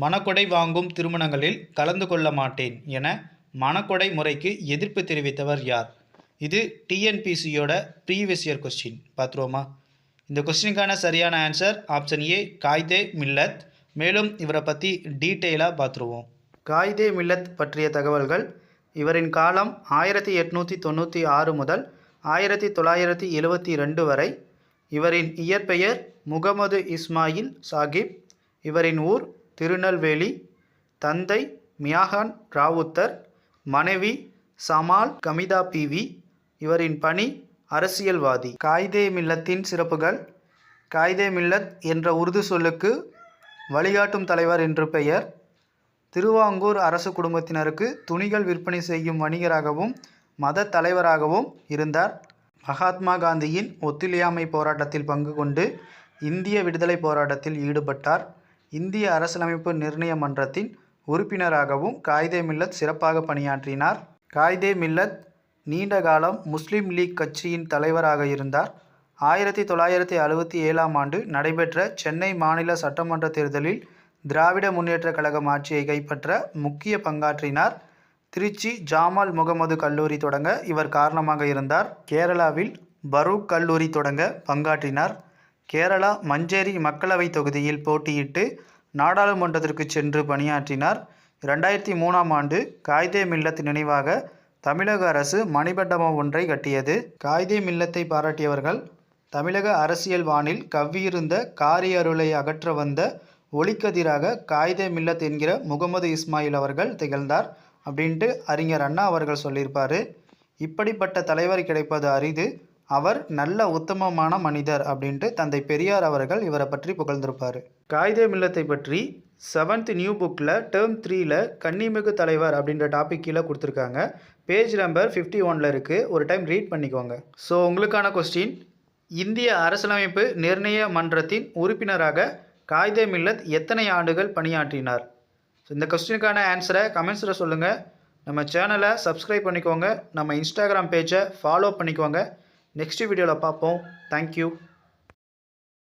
மணக்கொடை வாங்கும் திருமணங்களில் கலந்து கொள்ள மாட்டேன் என மணக்கொடை முறைக்கு எதிர்ப்பு தெரிவித்தவர் யார்? இது டிஎன்பிசியோட ப்ரீவியஸ் இயர் கொஸ்டின் பார்த்துருவோமா? இந்த கொஸ்டினுக்கான சரியான answer option A Quaide Millat. மேலும் இவரை பற்றி டீட்டெயிலாக பார்த்துருவோம். காய்தே மில்லத் பற்றிய தகவல்கள் இவரின் காலம் ஆயிரத்தி எட்நூற்றி தொண்ணூற்றி ஆறு முதல் ஆயிரத்தி தொள்ளாயிரத்தி எழுவத்தி ரெண்டு வரை. இவரின் இயற்பெயர் முகமது இஸ்மாயில் சாகிப். இவரின் ஊர் திருநெல்வேலி தந்தை மியாகன் ராவுத்தர் மனைவி சமால் கமிதா பிவி இவரின் பணி அரசியல்வாதி. காய்தே மில்லத்தின் சிறப்புகள். காய்தே மில்லத் என்ற உருது சொல்லுக்கு வழிகாட்டும் தலைவர் என்று பெயர். திருவாங்கூர் அரசு குடும்பத்தினருக்கு துணிகள் விற்பனை செய்யும் வணிகராகவும் மத தலைவராகவும் இருந்தார். மகாத்மா காந்தியின் ஒத்துழையாமை போராட்டத்தில் பங்கு கொண்டு இந்திய விடுதலை போராட்டத்தில் ஈடுபட்டார். இந்திய அரசியலமைப்பு நிர்ணய மன்றத்தின் உறுப்பினராகவும் காய்தே மில்லத் சிறப்பாக பணியாற்றினார். காய்தே மில்லத் நீண்ட காலம் முஸ்லீம் லீக் கட்சியின் தலைவராக இருந்தார். ஆயிரத்தி தொள்ளாயிரத்தி அறுபத்தி ஏழாம் ஆண்டு நடைபெற்ற சென்னை மாநில சட்டமன்ற தேர்தலில் திராவிட முன்னேற்றக் கழகம் ஆட்சியை கைப்பற்ற முக்கிய பங்காற்றினார். திருச்சி ஜாமால் முகமது கல்லூரி தொடங்க இவர் காரணமாக இருந்தார். கேரளாவில் பரூக் கல்லூரி தொடங்க பங்காற்றினார். கேரளா மஞ்சேரி மக்களவைத் தொகுதியில் போட்டியிட்டு நாடாளுமன்றத்திற்கு சென்று பணியாற்றினார். ரெண்டாயிரத்தி மூணாம் ஆண்டு காய்தே மில்லத் நினைவாக தமிழக அரசு மணிமண்டபம் ஒன்றை கட்டியது. காய்தே மில்லத்தை பாராட்டியவர்கள் தமிழக அரசியல் வானில் கவ்வியிருந்த காரியருளை அகற்ற வந்த ஒளிக்கதிராக காய்தே மில்லத் என்கிற முகமது இஸ்மாயில் அவர்கள் திகழ்ந்தார் அப்படின்ட்டு அறிஞர் அண்ணா அவர்கள் சொல்லியிருப்பார். இப்படிப்பட்ட தலைவர் கிடைப்பது அரிது. அவர் நல்ல உத்தமமான மனிதர் அப்படின்ட்டு தந்தை பெரியார் அவர்கள் இவரை பற்றி புகழ்ந்திருப்பார். காகிதே மில்லத்தை பற்றி செவன்த் நியூ புக்கில் டேர்ம் த்ரீயில் கன்னிமிகு தலைவர் அப்படின்ற டாபிக் கீழே கொடுத்துருக்காங்க. பேஜ் நம்பர் ஃபிஃப்டி ஒனில் இருக்குது ஒரு டைம் ரீட் பண்ணிக்கோங்க. ஸோ உங்களுக்கான கொஸ்டின் இந்திய அரசியலமைப்பு நிர்ணய மன்றத்தின் உறுப்பினராக காகிதே மில்லத் எத்தனை ஆண்டுகள் பணியாற்றினார்? ஸோ இந்த கொஸ்டினுக்கான ஆன்சரை கமெண்ட்ஸில் சொல்லுங்கள் நம்ம சேனலை சப்ஸ்கிரைப் பண்ணிக்கோங்க. நம்ம இன்ஸ்டாகிராம் பேஜை ஃபாலோ பண்ணிக்கோங்க. நெக்ஸ்ட் வீடியோவில் பார்ப்போம். தேங்க்யூ